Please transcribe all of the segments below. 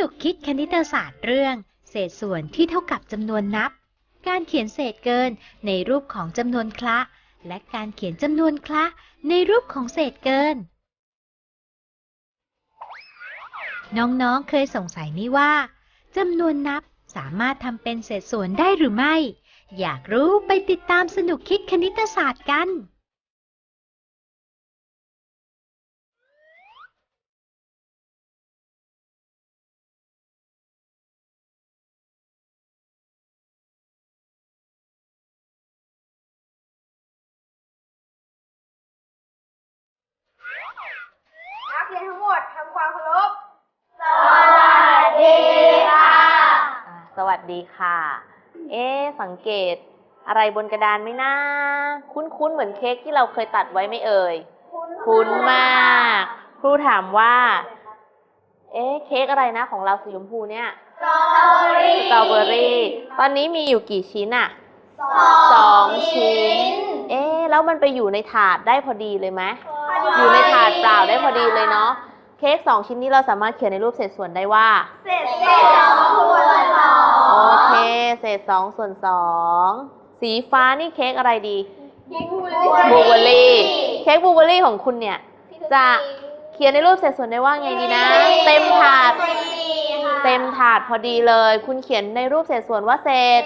นุกคิดคณิตศาสตร์เรื่อง เศษส่วนที่เท่ากับจำนวนนับ การเขียนเศษเกินในรูปของจำนวนคละ และการเขียนจำนวนคละ ในรูปของเศษเกิน น้องๆเคยสงสัยไหมว่าจำนวนนับสามารถทำเป็นเศษส่วนได้หรือไม่ อยากรู้ไปติดตามสนุกคิดคณิตศาสตร์กัน ดีค่ะ เอ๊ะสังเกตอะไรบนกระดานไหมนะ คุ้นๆ เหมือนเค้กที่เราเคยตัดไว้ไหม่เอ่ย คุ้นมาก ครูถามว่า เอ๊ะเค้กอะไรนะของเราสีชมพูเนี่ย สตรอเบอรี่ สตรอเบอรี่ ตอนนี้มีอยู่กี่ชิ้นอะสองชิ้น เอ๊ะแล้วมันไปอยู่ในถาดได้พอดีเลยไหมอยู่ในถาดเปล่าได้พอดีเลยเนาะ เค้กสองชิ้นนี้เราสามารถเขียนในรูปเศษส่วนได้ว่า เศษเศษสองส่วนสองโอ เค เศษสองส่วนสอง สีฟ้านี่เค้กอะไรดีบลูเบอร์รี่ เค้กบลูเบอร์รี่ของคุณเนี่ย จะเขียนในรูปเศษส่วนได้ว่าไงดีนะ เต็มถาด เต็มถาดพอดีเลย คุณเขียนในรูปเศษส่วนว่าเศษ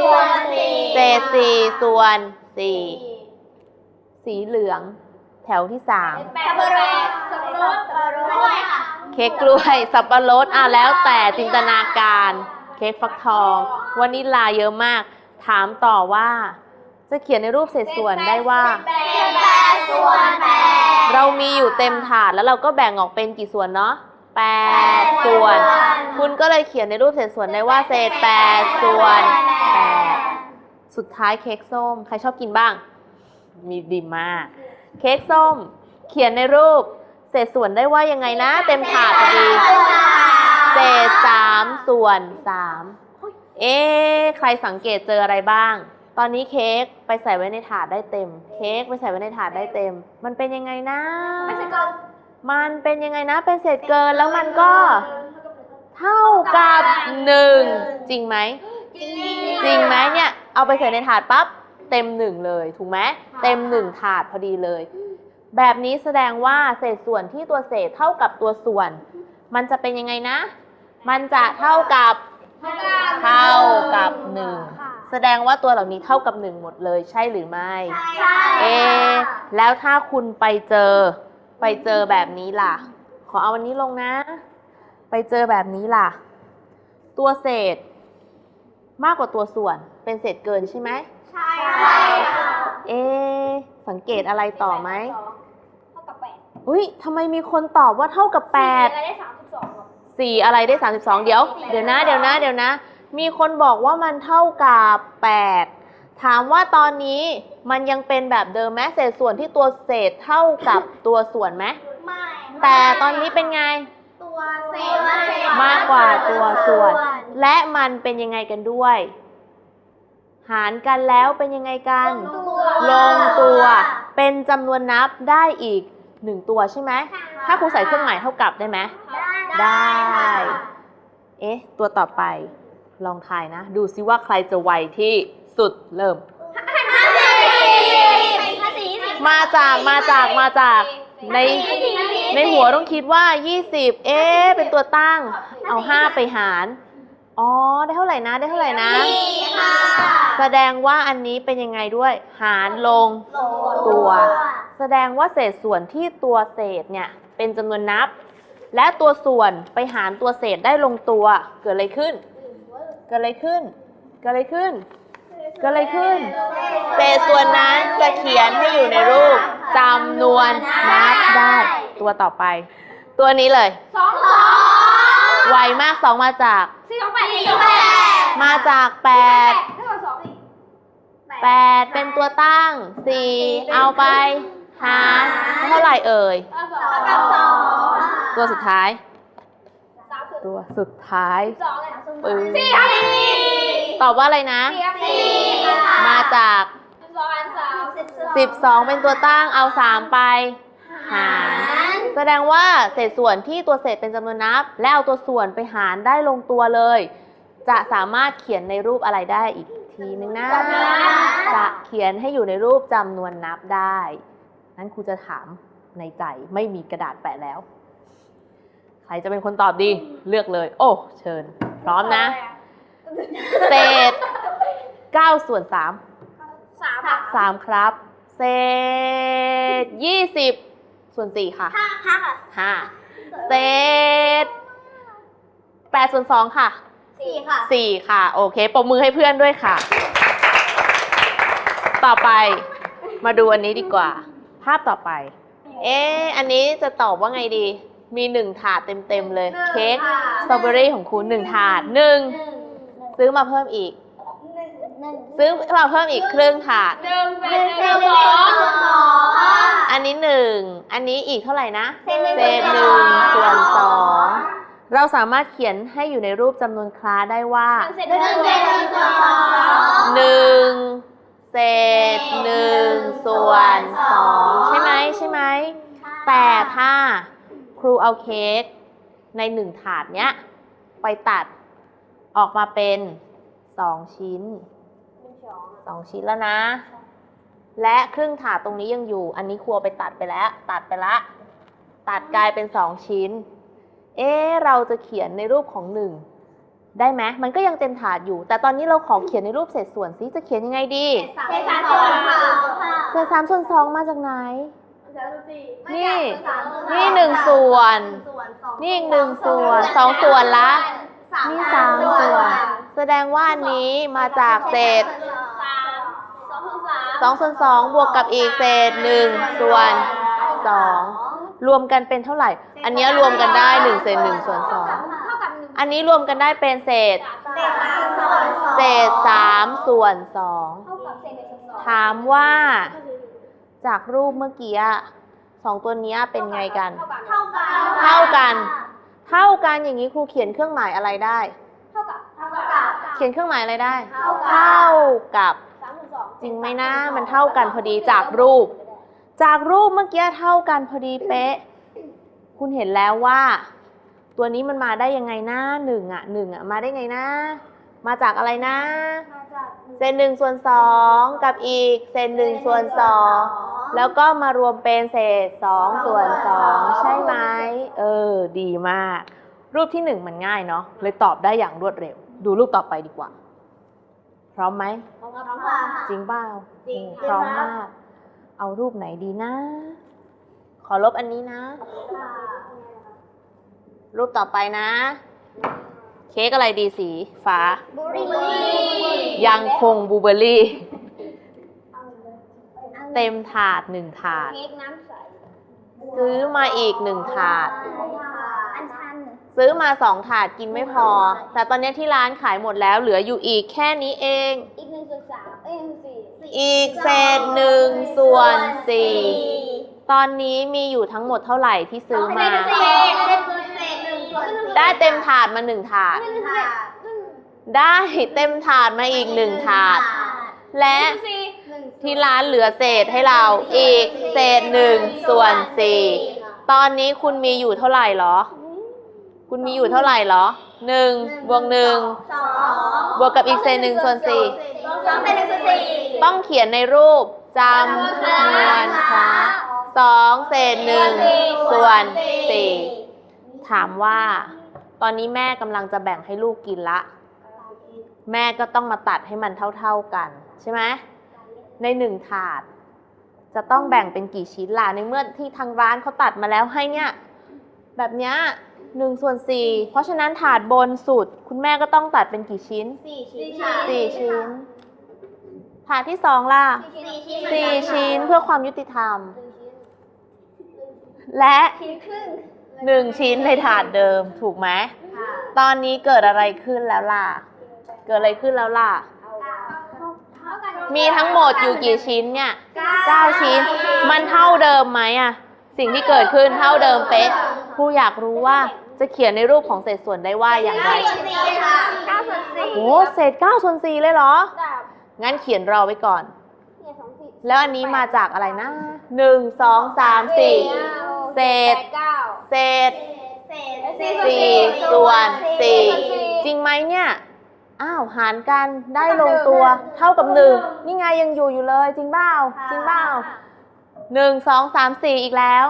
ส่วนสี่เศษสี่ส่วนสี่ สีเหลือง แถวที่สามสับปะรดสับปะรดสับปะรดด้วยค่ะ เค้กกล้วย สับปะรด อะแล้วแต่จินตนาการ เค้กฟักทองวานิลลาเยอะมาก ถามต่อว่า จะเขียนในรูปเศษส่วนได้ว่าแปดส่วนแปดเรามีอยู่เต็มถาดแล้วเราก็แบ่งออกเป็นกี่ส่วนเนาะแปดส่วน คุณก็เลยเขียนในรูปเศษส่วนได้ว่าเศษแปดส่วนแปดสุดท้ายเค้กส้ม ใครชอบกินบ้าง มีดีมาก เค้กส้ม เขียนในรูปเศษส่วนได้ว่ายังไงนะ เต็มถาดพอดี เศษสามส่วนสามเอ๊ะใครสังเกตเจออะไรบ้าง ตอนนี้เค้กไปใส่ไว้ในถาดได้เต็ม เค้กไปใส่ไว้ในถาดได้เต็ม มันเป็นยังไงนะไม่ใช่ก่อนมันเป็นยังไงนะ เป็นเศษเกินแล้วมันก็ เท่ากับหนึ่งจริงไหมจริงจริงไหมเนี่ย เอาไปใส่ในถาดปั๊บเต็มหนึ่งเลยถูกไหมเต็มหนึ่งถาดพอดีเลย แบบนี้แสดงว่าเศษส่วนที่ตัวเศษเท่ากับตัวส่วน มันจะเป็นยังไงนะ มันจะเท่ากับเท่ากับหนึ่งแสดงว่าตัวเหล่านี้เท่ากับหนึ่งหมดเลยใช่หรือไม่ใช่เอะแล้วถ้าคุณไปเจอ ไปเจอแบบนี้ล่ะ ขอเอาวันนี้ลงนะ ไปเจอแบบนี้ล่ะ ตัวเศษ มากกว่าตัวส่วนเป็นเศษเกินใช่ไหมใช่ค่ะเอะสังเกตอะไรต่อไหมเท่ากับแปดอุ้ยทำไมมีคนตอบว่าเท่ากับแปด อะไรได้สามสิบสองหรอสี่อะไรได้32เดี๋ยว เดี๋ยวนะ เดี๋ยวนะ เดี๋ยวนะ มีคนบอกว่ามันเท่ากับ8ถามว่าตอนนี้มันยังเป็นแบบเดิมไหมเศษส่วนที่ตัวเศษเท่ากับตัวส่วนไหมไม่แต่ตอนนี้เป็นไง ตัวเศษและเศษมากกว่าตัวส่วน และมันเป็นยังไงกันด้วย หารกันแล้วเป็นยังไงกัน ลงตัว เป็นจำนวนนับได้อีก หนึ่งตัวใช่ไหม ถ้าครูใส่เครื่องหมายเท่ากับได้ไหม ได้ เอ๊ะ ตัวต่อไป ลองทายนะ ดูซิว่าใครจะไวที่สุดเริ่ม มาจาก มาจาก มาจาก ใน ในหัวต้องคิดว่า 20 เอ๊ะ เป็นตัวตั้ง เอา 5 ไปหาร อ๋อ ได้เท่าไหร่นะ ได้เท่าไหร่นะแสดงว่าอันนี้เป็นยังไงด้วย หารลง ตัว แสดงว่าเศษส่วนที่ตัวเศษเนี่ยเป็นจำนวนนับ และตัวส่วนไปหารตัวเศษได้ลงตัว เกิดอะไรขึ้น เกิดอะไรขึ้น เกิดอะไรขึ้น เกิดอะไรขึ้น เศษส่วนนั้นจะเขียนให้อยู่ในรูปจำนวนนับได้ ตัวต่อไป ตัวนี้เลย สองสอง ไวมากสองมาจาก สี่สองแปดสี่สองแปดมาจากแปดเท่ากับสองอีกแปดเป็นตัวตั้งสี่เอาไปหารเท่าไหร่เอ่ย เท่ากับสองตัวสุดท้าย สามส่วนตัวสุดท้ายสองเลยปึ้งสี่ค่ะสี่ตอบว่าอะไรนะ สี่ค่ะสี่ค่ะมาจาก สิบสองอันสามสิบ12เป็นตัวตั้งเอา3ไป หหาร แสดงว่าเศษส่วนที่ตัวเศษเป็นจำนวนนับ แล้วเอาตัวส่วนไปหารได้ลงตัวเลย จะสามารถเขียนในรูปอะไรได้อีกทีนึงนะจำนวนนับ จะเขียนให้อยู่ในรูปจำนวนนับได้นั้นครูจะถามในใจไม่มีกระดาษแปะแล้ว ใครจะเป็นคนตอบดีเลือกเลย โอ้ เชิญ พร้อมนะ เศษ9ส่วน3 สาม3ครับ เศษ20 ส่วน4ค่ะห้าห้าค่ะ5เศษ8ส่วน2ค่ะสี่ค่ะ4ค่ะ โอเคปรบมือให้เพื่อนด้วยค่ะ ต่อไปมาดูอันนี้ดีกว่า ภาพต่อไป เอ๊ะอันนี้จะตอบว่าไงดี มีหนึ่งถาดเต็มๆเลย เค้กสตรอเบอรี่ของคุณหนึ่งถาดหนึ่งหนึ่งซื้อมาเพิ่มอีกหนึ่ง ซื้อมาเพิ่มอีกครึ่งถาด หนึ่งเป็นหนึ่งสองสองอันนี้หนึ่ง อันนี้อีกเท่าไหร่นะเศษหนึ่งเศษหนึ่งส่วนสองเราสามารถเขียนให้อยู่ในรูปจำนวนคล้าได้ว่าหนึ่งเศษหนึ่งเศษหนึ่งส่วนสองหนึ่งเศษหนึ่งส่วนสองใช่ไหมใช่ไหม แต่ถ้าครูเอาเค้กในหนึ่งถาดเนี้ย ไปตัดออกมาเป็นสองชิ้น สองชิ้นแล้วนะ และครึ่งถาดตรงนี้ยังอยู่ อันนี้ครูเอาไปตัดไปแล้ว ตัดไปละ ตัดกลายเป็นสองชิ้น เอ๊ะเราจะเขียนในรูปของหนึ่งได้ไหมมันก็ยังเต็มถาดอยู่ แต่ตอนนี้เราขอเขียนในรูปเศษส่วนซิจะเขียนยังไงดี เศษสามส่วนค่ะเศษสามส่วนสองมาจากไหน นี่ไม่นี่อยากหนึ่งส่วนส่วนสองนี่อีกหนึ่งส่วนสองส่วนละนี่สามส่วน แสดงว่าอันนี้มาจากเศษ สองส่วนสามสองส่วนสองบวกกับอีกเศษหนึ่งส่วนสองรวมกันเป็นเท่าไหร่ อันเนี้ยรวมกันได้หนึ่งเศษหนึ่งส่วนสองเท่ากับหนึ่งอันนี้รวมกันได้เป็นเศษ เศษสามส่วนสองเศษสามส่วนสองเท่ากับเศษหนึ่งส่วนสองถามว่า จากรูปเมื่อกี้อะสองตัวเนี้ยเป็นไงกันเท่ากัน เท่ากัน เท่ากันอย่างนี้ครูเขียนเครื่องหมายอะไรได้ เท่ากับเท่ากับเขียนเครื่องหมายอะไรได้ เท่ากับ จริงไหมนะ มันเท่ากันพอดีจากรูป จากรูปเมื่อกี้เท่ากันพอดีเป๊ะ คุณเห็นแล้วว่า ตัวนี้มันมาได้ยังไงนะหนึ่งอะหนึ่งอะมาได้ไงนะ มาจากอะไรนะมาจากเศษหนึ่งส่วนสองกับอีก เศษหนึ่งส่วนสองแล้วก็มารวมเป็นเศษสองส่วนสองใช่ไหมเออ ดีมาก รูปที่หนึ่งมันง่ายเนาะเลยตอบได้อย่างรวดเร็ว ดูรูปต่อไปดีกว่า พร้อมไหม พร้อมค่ะ จริงเปล่าจริงพร้อมมาก เอารูปไหนดีนะ ขอลบอันนี้นะ รูปต่อไปนะ เค้กอะไรดีสีฟ้า บุรียังคงบลูเบอร์รี่ เต็มถาดหนึ่งถาด เค้กน้ำใสซื้อมาอีกหนึ่งถาดอันชัน ซื้อมาสองถาดกินไม่พอ แต่ตอนนี้ที่ร้านขายหมดแล้วเหลืออยู่อีกแค่นี้เอง อีกหนึ่งส่วนสามเอ้ยหนึ่งสี่สี่อีกเศษหนึ่งส่วนสี่ตอนนี้มีอยู่ทั้งหมดเท่าไหร่ที่ซื้อมาเศษเศษเศษเศษหนึ่งส่วนสี่ได้เต็มถาดมาหนึ่งถาด หนึ่งถาดได้เต็มถาดมาอีกหนึ่งถาด และหนึ่งที่ร้านเหลือเศษให้เราอีกเศษหนึ่งส่วนสี่ตอนนี้คุณมีอยู่เท่าไหร่เหรอ คุณมีอยู่เท่าไหร่เหรอหนึ่งบวกหนึ่งสองบวกกับอีกเศษหนึ่งส่วนสี่สองเศษหนึ่งส่วนสี่ต้องเขียนในรูปจำนวนคละสองเศษหนึ่งส่วนสี่ถามว่า ตอนนี้แม่กำลังจะแบ่งให้ลูกกินละ แม่ก็ต้องมาตัดให้มันเท่า ๆกัน ใช่ไหมในหนึ่งถาด จะต้องแบ่งเป็นกี่ชิ้นล่ะในเมื่อที่ทางร้านเขาตัดมาแล้วให้เนี่ย แบบเนี้ย หนึ่งส่วนสี่เพราะฉะนั้นถาดบนสุด คุณแม่ก็ต้องตัดเป็นกี่ชิ้น สี่ชิ้นสี่ชิ้น ถาดที่สองล่ะ สี่ชิ้นสี่ชิ้นเพื่อความยุติธรรม และ ชิ้นครึ่งหนึ่งชิ้นในถาดเดิมถูกไหม ค่ะตอนนี้เกิดอะไรขึ้นแล้วล่ะ เกิดอะไรขึ้นแล้วล่ะ เท่ากันมีทั้งหมดอยู่กี่ชิ้นเนี่ยเก้าชิ้น มันเท่าเดิมไหมอะสิ่งที่เกิดขึ้นเท่าเดิมเป๊ะครูอยากรู้ว่า จะเขียนในรูปของเศษส่วนได้ว่าอย่างไรส่วนสี่ค่ะเก้าส่วนสี่โอ้เศษเก้าส่วนสี่เลยเหรอ แบบงั้นเขียนรอไว้ก่อน เนี่ยสองสี่แล้วอันนี้มาจากอะไรนะหนึ่งสองสามสี่เศษเก้าเศษ เศษสี่ส่วนสี่จริงไหมเนี่ย อ้าว หารกันได้ลงตัว เท่ากับหนึ่งนี่ไงยังอยู่อยู่เลย จริงเปล่าจริงเปล่า หนึ่งสองสามสี่อีกแล้ว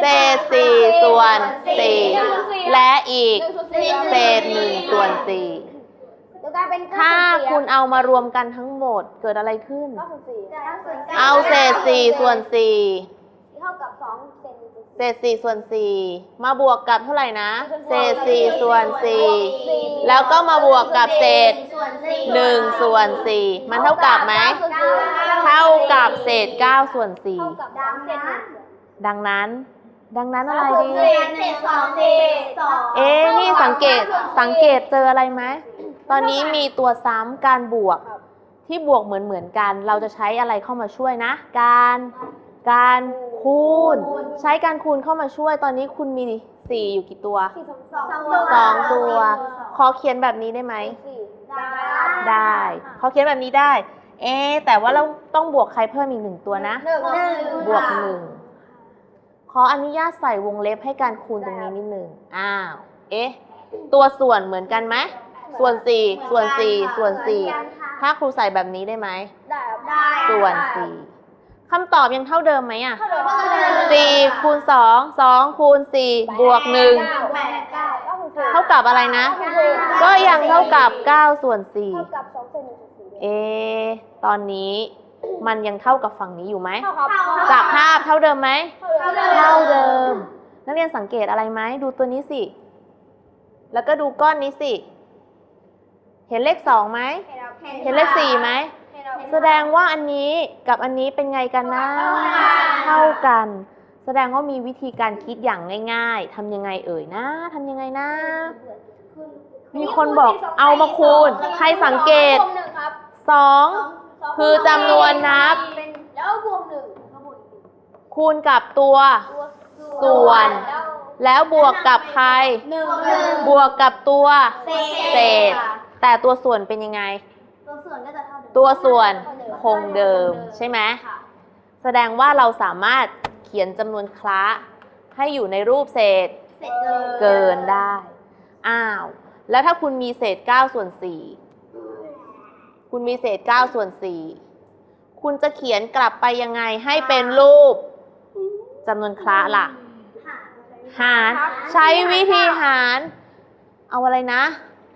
เศษสี่ส่วนสี่และอีกเศษหนึ่งส่วนสี่จะกลายเป็นถ้าคุณเอามารวมกันทั้งหมดเกิดอะไรขึ้นเก้าส่วนสี่เอาเศษสี่ส่วนสี่เท่ากับสองเศษหนึ่งส่วนเศษสี่ส่วนสี่มาบวกกับเท่าไหร่นะ เศษสี่ส่วนสี่แล้วก็มาบวกกับเศษส่วนสี่หนึ่งส่วนสี่มันเท่ากับไหมเท่ากับเศษเก้าส่วนสี่เท่ากับสองเศษหนึ่งดังนั้น ดังนั้นอะไรดี เศษเศษสองเศษสองเอ๊ะนี่สังเกตสังเกตเจออะไรไหมตอนนี้มีตัวซ้ำการบวก ที่บวกเหมือนเหมือนกัน เราจะใช้อะไรเข้ามาช่วยนะ การ การคูณ ใช้การคูณเข้ามาช่วย ตอนนี้คุณมีสี่อยู่กี่ตัวสองตัว ขอเขียนแบบนี้ได้ไหม ได้ ขอเขียนแบบนี้ได้ เอ๊ะแต่ว่าเราต้องบวกใครเพิ่มอีกหนึ่งตัวนะ หนึ่งหนึ่ง บวกหนึ่งขออนุญาตใส่วงเล็บให้การคูณตรงนี้นิดหนึ่งอ้าวเอ๊ะตัวส่วนเหมือนกันไหมส่วนสี่ส่วนสี่ส่วนสี่ถ้าครูใส่แบบนี้ได้ไหมได้ได้ส่วนสี่คำตอบยังเท่าเดิมไหมอะเท่าเดิมสี่คูณสองสองคูณสี่บวกหนึ่งแปดเก้าเก้าส่วนสี่เท่ากับอะไรนะ ก็ยังเท่ากับเก้าส่วนสี่ เท่ากับสองเศษหนึ่งส่วนสี่ เอะตอนนี้มันยังเท่ากับฝั่งนี้อยู่ไหม เท่าครับจากภาพเท่าเดิมไหมเท่าเดิมเท่าเดิม นักเรียนสังเกตอะไรไหม ดูตัวนี้สิ แล้วก็ดูก้อนนี้สิ เห็นเลขสองไหม เห็นเลขสี่ไหม แสดงว่าอันนี้กับอันนี้เป็นไงกันนะ เท่ากัน แสดงว่ามีวิธีการคิดอย่างง่าย ๆ ทำยังไงเอ่ยนะ ทำยังไงนะ มีคนบอกเอามาคูณ ใครสังเกต บวกหนึ่งครับสองคือจำนวนนับ เป็นแล้วบวกหนึ่งก็บวกอีกหนึ่งคูณกับตัวส่วน แล้วบวกกับใคร หนึ่งหนึ่งบวกกับตัวเศเศษ แต่ตัวส่วนเป็นยังไง ตัวส่วนก็จะเท่าเดิมตัวส่วนคงเดิมใช่ไหมแสดงว่าเราสามารถเขียนจำนวนคละให้อยู่ในรูปเศษเศษเกิน เกินได้ อ้าว แล้วถ้าคุณมีเศษ 9 ส่วน 4 คุณมีเศษ9ส่วน4คุณจะเขียนกลับไปยังไงให้เป็นรูปจำนวนคละล่ะ หารใช้วิธีหาร เอาอะไรนะ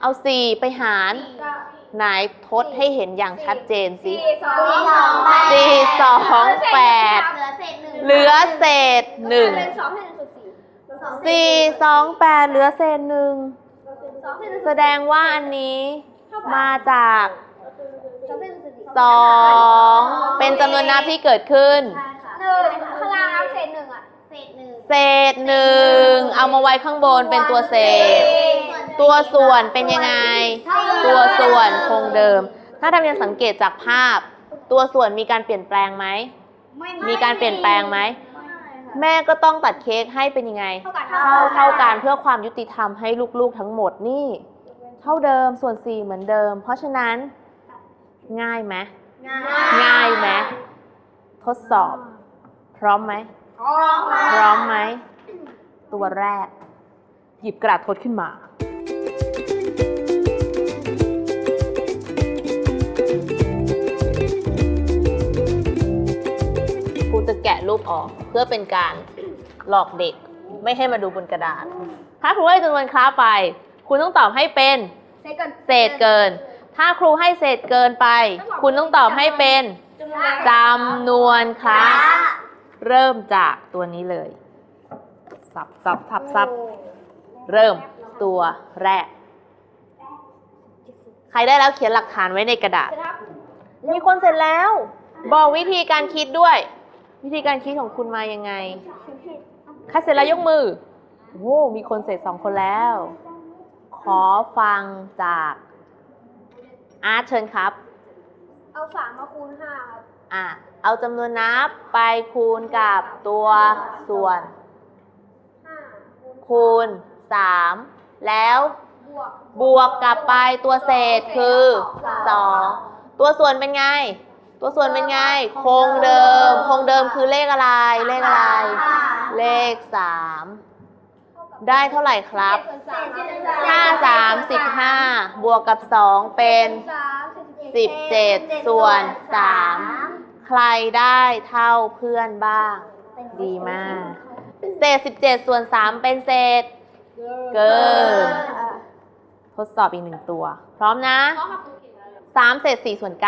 เอา4ไปหารไหนทดให้เห็นอย่างชัดเจนสิสี่สองแปดสี่สองแปดเหลือเศษหนึ่งเหลือเศษหนึ่งเป็นสองเศษหนึ่งส่วนสี่สี่สองแปดเหลือเศษหนึ่งสองเศษหนึ่งแสดงว่าอันนี้มาจาก สองเศษหนึ่งส่วนสี่สองเป็นจำนวนนับที่เกิดขึ้น หนึ่งข้างล่างเศษหนึ่งอะเศษหนึ่งเศษหนึ่งเอามาไว้ข้างบนเป็นตัวเศษ ตัวส่วนเป็นยังไง ตัวส่วนคงเดิม ถ้าทำยังสังเกตจากภาพ ตัวส่วนมีการเปลี่ยนแปลงไหมมีการเปลี่ยนแปลงไหมแม่ก็ต้องตัดเค้กให้เป็นยังไง เท่ากันเท่าเท่ากันเพื่อความยุติธรรมให้ลูกๆทั้งหมดนี่ เท่าเดิมส่วน4เหมือนเดิม เพราะฉะนั้น ง่ายไหมง่ายไหมทดสอบ พร้อมไหมพร้อมไหม ตัวแรก หยิบกระดาษทดขึ้นมาครูจะแกะรูปออกเพื่อเป็นการหลอกเด็ก ไม่ให้มาดูบนกระดาษ ถ้าครูให้จำนวนคล้าไป คุณต้องตอบให้เป็น เศษเกินเศษเกิน ถ้าครูให้เศษเกินไป คุณต้องตอบให้เป็นจำนวนคล้าเริ่มจากตัวนี้เลย สับสับสับสับเริ่มตัวแรก ใครได้แล้วเขียนหลักฐานไว้ในกระดาษ มีคนเสร็จแล้ว บอกวิธีการคิดด้วย วิธีการคิดของคุณมายังไงใครเสร็จแล้วยกมือ โอ้ มีคนเสร็จสองคนแล้ว ขอฟังจาก อาร์ตเชิญครับ เอาสามมาคูณห้าครับ อะเอาจำนวนนับไปคูณกับตัวส่วน ห้าคูณ 3 แล้วบวกบวกกลับไปตัวเศษคือ 2 ตัวส่วนเป็นไง ตัวส่วนเป็นไง คงเดิม คงเดิมคือเลขอะไร เลขอะไร เลขสาม ได้เท่าไหร่ครับ 5 3 15 บวกกับ 2 เป็น 17 ส่วน 3 ใครได้เท่าเพื่อนบ้าง ดีมาก เศษ 17 ส่วน 3 เป็นเศษ เกิน ทดสอบอีกหนึ่งตัว พร้อมนะ 3 เศษ 4 ส่วน 9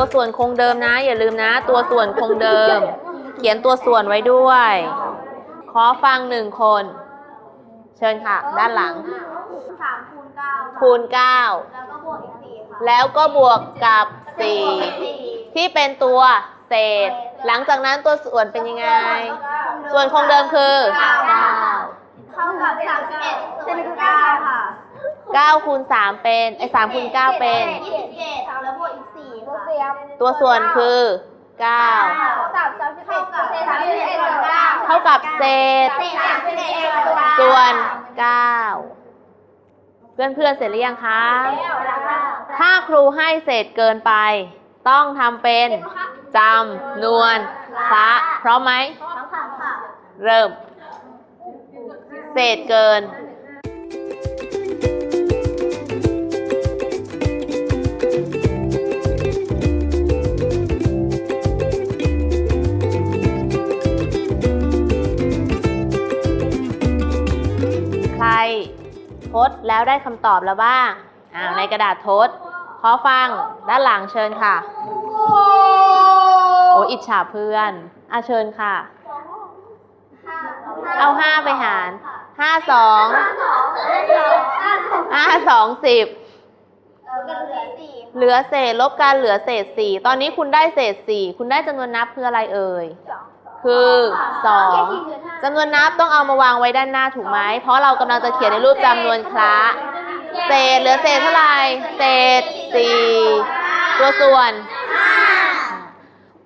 ตัวส่วนคงเดิมนะ อย่าลืมนะ ตัวส่วนคงเดิม เขียนตัวส่วนไว้ด้วย ขอฟังหนึ่งคน เชิญค่ะ ด้านหลังสามคูณเก้าคูณเก้าแล้วก็บวกอีกสี่ค่ะแล้วก็บวกกับสี่ที่เป็นตัวเศษ หลังจากนั้นตัวส่วนเป็นยังไง ส่วนคงเดิมคือเท่ากับสามสิบเอ็ดส่วนเก้าค่ะ 9คูณ3เป็นไอ้3คูณ9เป็น ยี่สิบเจ็ดแล้วบวกอีกสี่ค่ะตัวส่วนคือ9เท่ากับสามสิบเอ็ดสามสิบเอ็ดส่วนเก้าเท่ากับเศษ เศษสามสิบเอ็ดส่วนส่วน 9 เพื่อนเพื่อนๆเสร็จหรือยังคะถ้าครูให้เศษเกินไป ต้องทำเป็นจำนวนคละพร้อมไหมต้องทำค่ะเริ่ม เศษเกิน ดแล้วได้คำตอบแล้วบ้างอ่าในกระดาษทดขอฟังด้านหลังเชิญค่ะ โอ้อิจฉาเพื่อนอะเชิญค่ะ เอาห้าไปหารห้าสองห้าสองสิบเหลือเศษลบกันเหลือเศษสี่ตอนนี้คุณได้เศษสี่คุณได้จำนวนนับคืออะไรเอ่ย คือสองจำนวนนับต้องเอามาวางไว้ด้านหน้าถูกไหม เพราะเรากำลังจะเขียนในรูปจำนวนคละเศษเหลือเศษเท่าไหร่ เศษสี่ตัวส่วน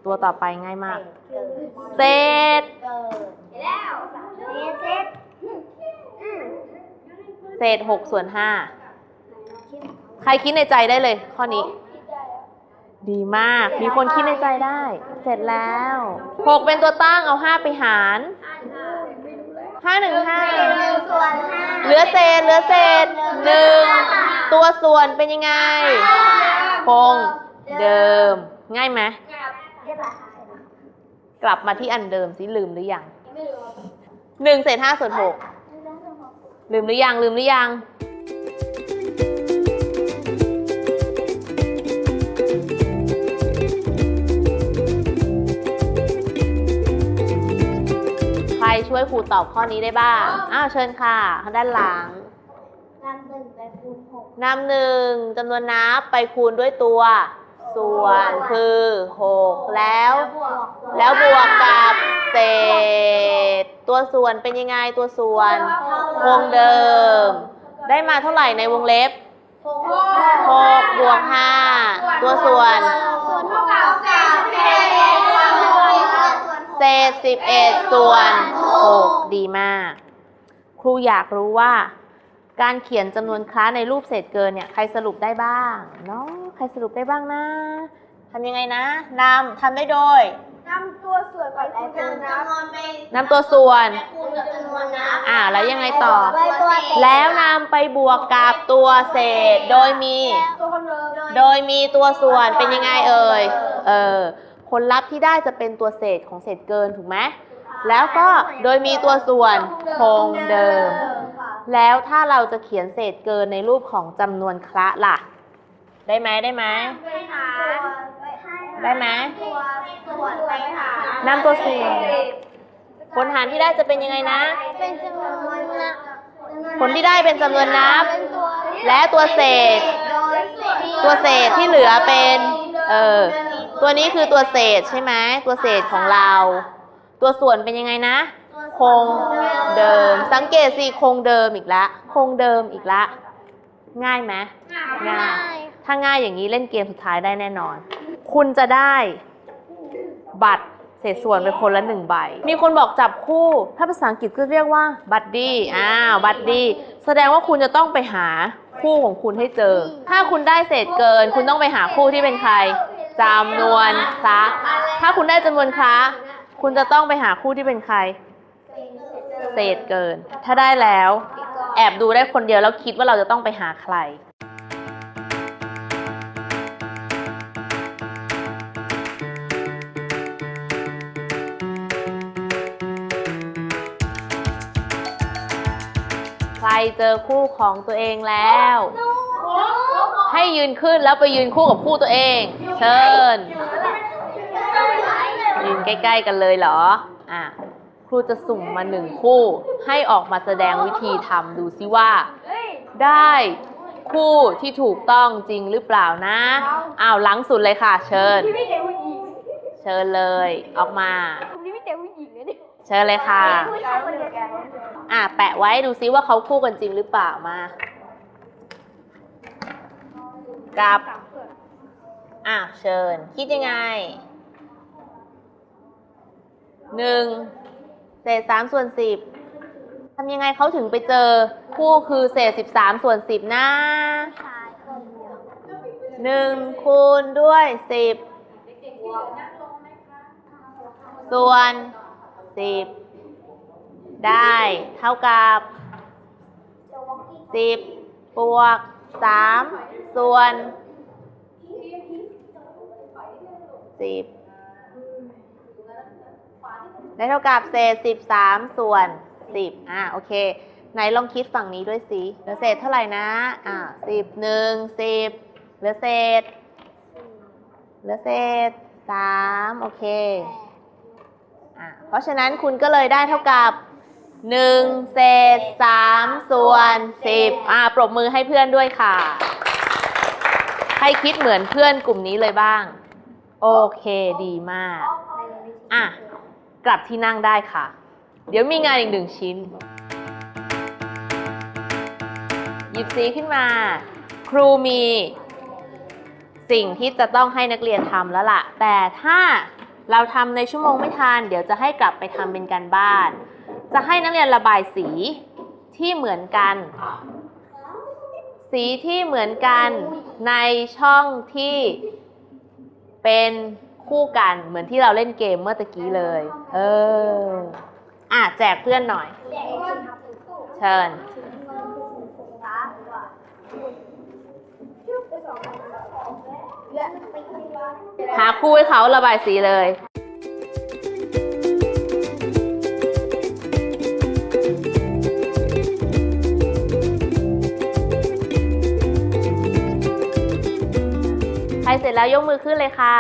ตัวต่อไปง่ายมาก เศษเศษหกส่วนห้าใครคิดในใจได้เลยข้อนี้ ดีมาก มีคนคิดในใจได้ เสร็จแล้วหกเป็นตัวตั้งเอาห้าไปหารห้าหนึ่งห้าเหลือเศษเหลือเศษหนึ่งตัวส่วนเป็นยังไง คงเดิม ง่ายไหมกลับมาที่อันเดิมสิลืมหรือยังหนึ่งเศษห้าส่วนหกลืมหรือยังลืมหรือยัง ช่วยครูตอบข้อนี้ได้บ้าง อ้าวเชิญค่ะทางด้านหลังนำหนึ่งไปคูณหกนำหนึ่งจำนวนนับไปคูณด้วยตัว ส่วนคือหกแล้ว บวกแล้วบวกกับเศษ ตัวส่วนเป็นยังไงตัวส่วน คงเดิม ได้มาเท่าไหร่ในวงเล็บหกหกบวกห้าตัวส่วน ส่วนเท่ากับเศษเศษส่วนหก เศษสิบเอ็ดส่วนหกดีมาก ครูอยากรู้ว่า การเขียนจำนวนคล้าในรูปเศษเกินเนี่ยใครสรุปได้บ้างเนาะใครสรุปได้บ้างนะทำยังไงนะนำทำได้โดยนำตัวส่วนไปคูณจำนวนไปนำตัวส่วนคูณกับจำนวนนะอ่าแล้วยังไงต่อไปตัวเศษแล้วนำไปบวกกับตัวเศษโดยมีตัวคนเดิมโดยมีตัวส่วนเป็นยังไงเอ่ยเออ ผลลัพธ์ที่ได้จะเป็นตัวเศษของเศษเกินถูกไหมแล้วก็โดยมีตัวส่วนคงเดิม แล้วถ้าเราจะเขียนเศษเกินในรูปของจำนวนคละล่ะ ได้ไหมได้ไหมไปหารได้ไหมตัวส่วนไปหารนำตัวส่วนผลหารที่ได้จะเป็นยังไงนะเป็นจำนวนนับผลที่ได้เป็นจำนวนนับเป็นตัวและตัวเศษโดยตัวเศษที่เหลือเป็น เออ ตัวนี้คือตัวเศษใช่ไหมตัวเศษของเรา ตัวส่วนเป็นยังไงนะ คงเดิม สังเกตสิคงเดิมอีกละ คงเดิมอีกละ ง่ายไหมง่าย ถ้าง่ายอย่างนี้เล่นเกมสุดท้ายได้แน่นอน คุณจะได้ บัตรเศษส่วนไปคนละหนึ่งใบ มีคนบอกจับคู่ ถ้าภาษาอังกฤษก็เรียกว่าบัดดี้อ้าวบัดดี้แสดงว่าคุณจะต้องไปหาคู่ของคุณให้เจอ ถ้าคุณได้เศษเกิน คุณต้องไปหาคู่ที่เป็นใคร จำนวนคละถ้าคุณได้จำนวนคละคุณจะต้องไปหาคู่ที่เป็นใคร เศษเกิน ถ้าได้แล้ว แอบดูได้คนเดียวแล้วคิดว่าเราจะต้องไปหาใครใครเจอคู่ของตัวเองแล้ว ให้ยืนขึ้นแล้วไปยืนคู่กับคู่ตัวเอง เชิญยืนใกล้ๆกันเลยเหรอ อะ ครูจะสุ่มมาหนึ่งคู่ ให้ออกมาแสดงวิธีทำดูซิว่า ได้คู่ที่ถูกต้องจริงหรือเปล่านะอ้าวหลังสุดเลยค่ะ เชิญไม่เด็กผู้หญิงเชิญเลย ออกมาผมนี่ไม่เด็กผู้หญิงนะเนี่ยเชิญเลยค่ะผู้ชายคนเดียวกันอะ แปะไว้ดูซิว่าเขาคู่กันจริงหรือเปล่ามา กับ อะเชิญ คิดยังไงหนึ่งเศษสามส่วนสิบทำยังไงเขาถึงไปเจอคู่คือเศษสิบสามส่วนสิบนะหนึ่งคูณด้วยสิบส่วนสิบได้เท่ากับสิบบวกสามส่วน สิบได้เท่ากับเศษสิบสามส่วนสิบอะโอเค ไหนลองคิดฝั่งนี้ด้วยสิเหลือเศษเท่าไหร่นะ อะสิบหนึ่งสิบเหลือเศษ เหลือเศษสามโอเคอะเพราะฉะนั้นคุณก็เลยได้เท่ากับหนึ่งเศษสามส่วนสิบอะปรบมือให้เพื่อนด้วยค่ะ ให้คิดเหมือนเพื่อนกลุ่มนี้เลยบ้าง โอเคดีมาก อะ กลับที่นั่งได้ค่ะ เดี๋ยวมีงานอีกหนึ่งชิ้น หยิบสีขึ้นมา ครูมี สิ่งที่จะต้องให้นักเรียนทำแล้วล่ะ แต่ถ้าเราทำในชั่วโมงไม่ทันเดี๋ยวจะให้กลับไปทำเป็นการบ้าน จะให้นักเรียนระบายสีที่เหมือนกัน สีที่เหมือนกันในช่องที่ เป็นคู่กันเหมือนที่เราเล่นเกมเมื่อตะกี้เลย เออ อะแจกเพื่อนหน่อย เชิญ หาคู่ให้เขาระบายสีเลย เสร็จแล้วยกมือขึ้นเลยค่ะ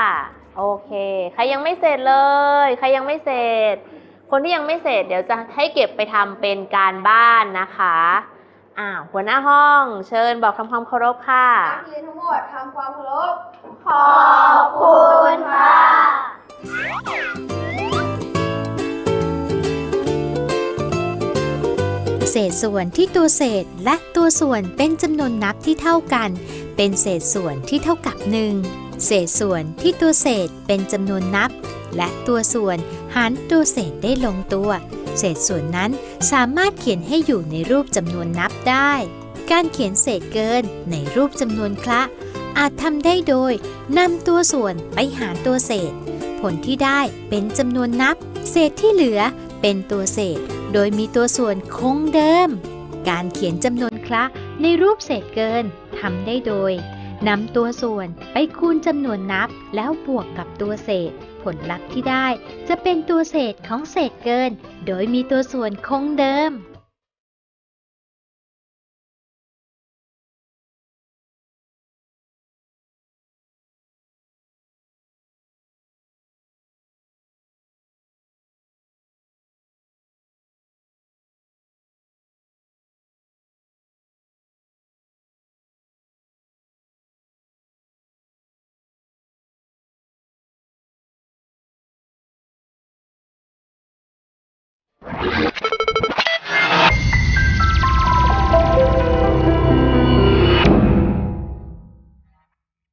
โอเค ใครยังไม่เสร็จเลย ใครยังไม่เสร็จ คนที่ยังไม่เสร็จเดี๋ยวจะให้เก็บไปทำเป็นการบ้านนะคะอ้าวหัวหน้าห้องเชิญบอกทำความเคารพค่ะนักเรียนทั้งหมดทำความเคารพขอบคุณค่ะเศษส่วนที่ตัวเศษและตัวส่วนเป็นจำนวนนับที่เท่ากัน เป็นเศษส่วนที่เท่ากับหนึ่งเศษส่วนที่ตัวเศษเป็นจำนวนนับ และตัวส่วนหารตัวเศษได้ลงตัว เศษส่วนนั้นสามารถเขียนให้อยู่ในรูปจำนวนนับได้ การเขียนเศษเกินในรูปจำนวนคละ อาจทำได้โดยนำตัวส่วนไปหารตัวเศษ ผลที่ได้เป็นจำนวนนับ เศษที่เหลือเป็นตัวเศษ โดยมีตัวส่วนคงเดิม การเขียนจำนวนคละ ในรูปเศษเกินทำได้โดยนำตัวส่วนไปคูณจำนวนนับแล้วบวกกับตัวเศษ ผลลัพธ์ที่ได้จะเป็นตัวเศษของเศษเกิน โดยมีตัวส่วนคงเดิม